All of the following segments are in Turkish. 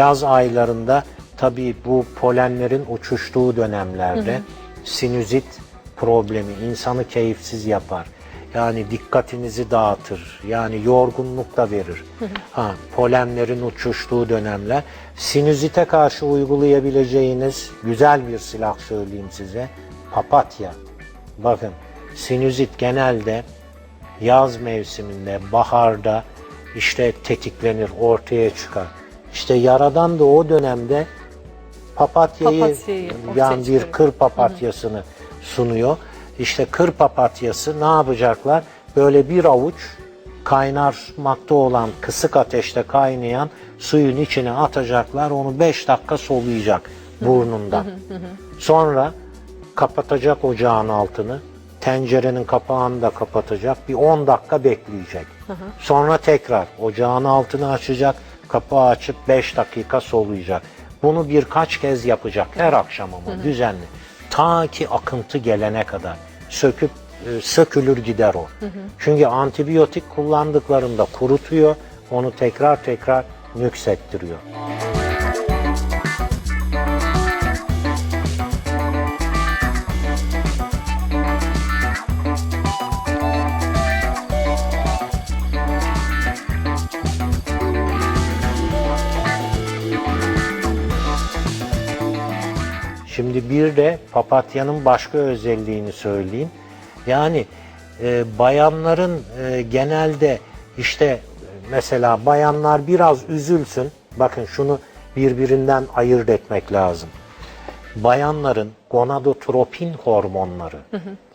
yaz aylarında tabii bu polenlerin uçuştuğu dönemlerde sinüzit problemi insanı keyifsiz yapar. Yani dikkatinizi dağıtır. Yani yorgunluk da verir. Ha, polenlerin uçuştuğu dönemler. Sinüzite karşı uygulayabileceğiniz güzel bir silah söyleyeyim size. Papatya. Bakın sinüzit genelde yaz mevsiminde, baharda işte tetiklenir, ortaya çıkar. İşte yaradan da o dönemde papatyayı, Papatyayı yani bir kır papatyasını sunuyor. İşte kır papatyası ne yapacaklar? Böyle bir avuç kaynarmakta olan kısık ateşte kaynayan suyun içine atacaklar. Onu 5 dakika soluyacak burnundan. Sonra kapatacak ocağın altını. Tencerenin kapağını da kapatacak. Bir 10 dakika bekleyecek. Sonra tekrar ocağın altını açacak. Kapağı açıp 5 dakika soluyacak. Bunu birkaç kez yapacak. Her akşam ama düzenli. Ta ki akıntı gelene kadar. Söküp e, sökülür gider o. Çünkü antibiyotik kullandıklarında kurutuyor. Onu tekrar tekrar nüksettiriyor. Şimdi bir de papatyanın başka özelliğini söyleyeyim. Yani e, bayanların e, genelde işte e, mesela bayanlar biraz üzülsün. Bakın şunu birbirinden ayırt etmek lazım. Bayanların gonadotropin hormonları.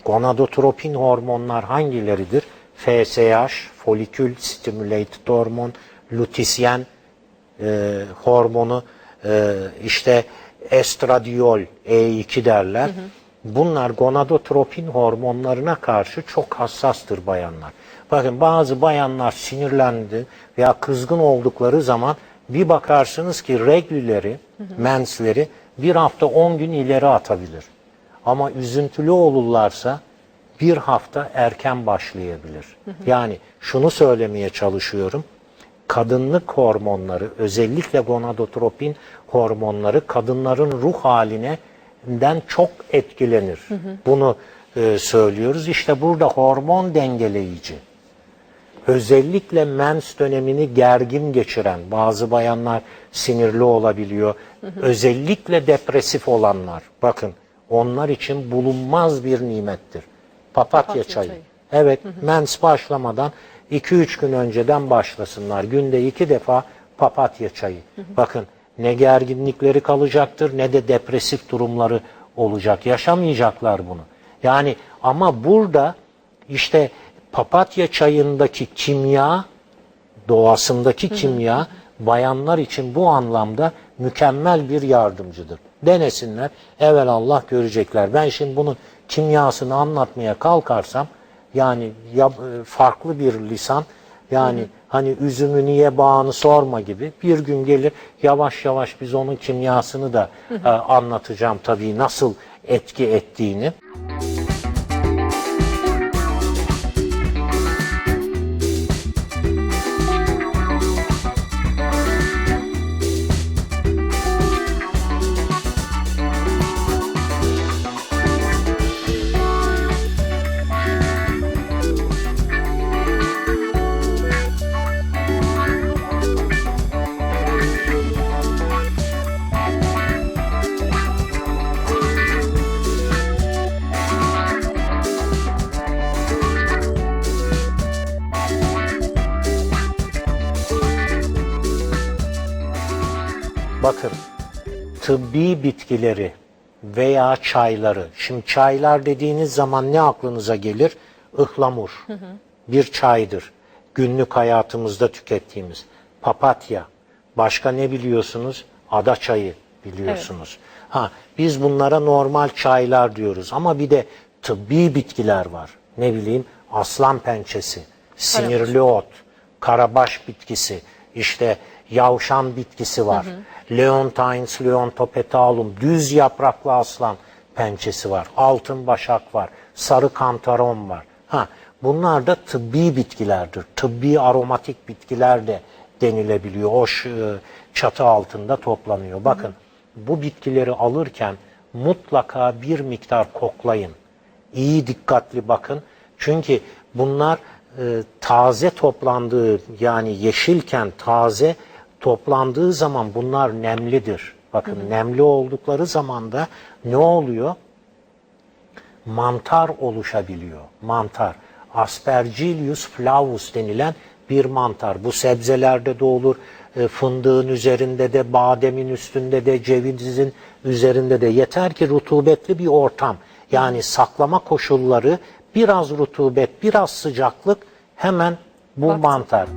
Gonadotropin hormonlar hangileridir? FSH, folikül stimulated hormon, lutein e, hormonu, e, işte estradiol E2 derler. Bunlar gonadotropin hormonlarına karşı çok hassastır bayanlar. Bakın bazı bayanlar sinirlendi veya kızgın oldukları zaman bir bakarsınız ki regüleri, mensleri bir hafta 10 gün ileri atabilir. Ama üzüntülü olurlarsa bir hafta erken başlayabilir. Yani şunu söylemeye çalışıyorum kadınlık hormonları özellikle gonadotropin hormonları kadınların ruh halinden çok etkilenir. Bunu e, söylüyoruz. İşte burada hormon dengeleyici. Özellikle mens dönemini gergin geçiren bazı bayanlar sinirli olabiliyor. Özellikle depresif olanlar bakın onlar için bulunmaz bir nimettir. Papatya, Papatya çayı. çayı. Evet, mens başlamadan 2-3 gün önceden başlasınlar. Günde iki defa papatya çayı. Bakın ne gerginlikleri kalacaktır ne de depresif durumları olacak. Yaşamayacaklar bunu. Yani ama burada işte papatya çayındaki kimya, doğasındaki kimya bayanlar için bu anlamda mükemmel bir yardımcıdır. Denesinler, evvel Allah görecekler. Ben şimdi bunun kimyasını anlatmaya kalkarsam yani ya, e, farklı bir lisan yani hani üzümü niye bağını sorma gibi bir gün gelir yavaş yavaş biz onun kimyasını da e, anlatacağım tabii nasıl etki ettiğini. Bakın tıbbi bitkileri veya çayları. Şimdi çaylar dediğiniz zaman ne aklınıza gelir? Ihlamur. Bir çaydır. Günlük hayatımızda tükettiğimiz. Papatya. Başka ne biliyorsunuz? Ada çayı biliyorsunuz. Ha, biz bunlara normal çaylar diyoruz ama bir de tıbbi bitkiler var. Ne bileyim aslan pençesi, sinirli ot, karabaş bitkisi, işte yavşan bitkisi var. Leontines leontopetalum, düz yapraklı aslan pençesi var. Altın başak var. Sarı kantaron var. Ha, bunlar da tıbbi bitkilerdir. Tıbbi aromatik bitkiler de denilebiliyor. O e, çatı altında toplanıyor. Bakın bu bitkileri alırken mutlaka bir miktar koklayın. İyi dikkatli bakın. Çünkü bunlar e, taze toplandığı yani yeşilken taze toplandığı zaman bunlar nemlidir. Bakın nemli oldukları zaman da ne oluyor? mantar oluşabiliyor. Mantar. Aspergillus flavus denilen bir mantar. Bu sebzelerde de olur. e, Fındığın üzerinde de, bademin üstünde de, cevizin üzerinde de. Yeter ki rutubetli bir ortam. Yani saklama koşulları biraz rutubet, biraz sıcaklık hemen bu mantar.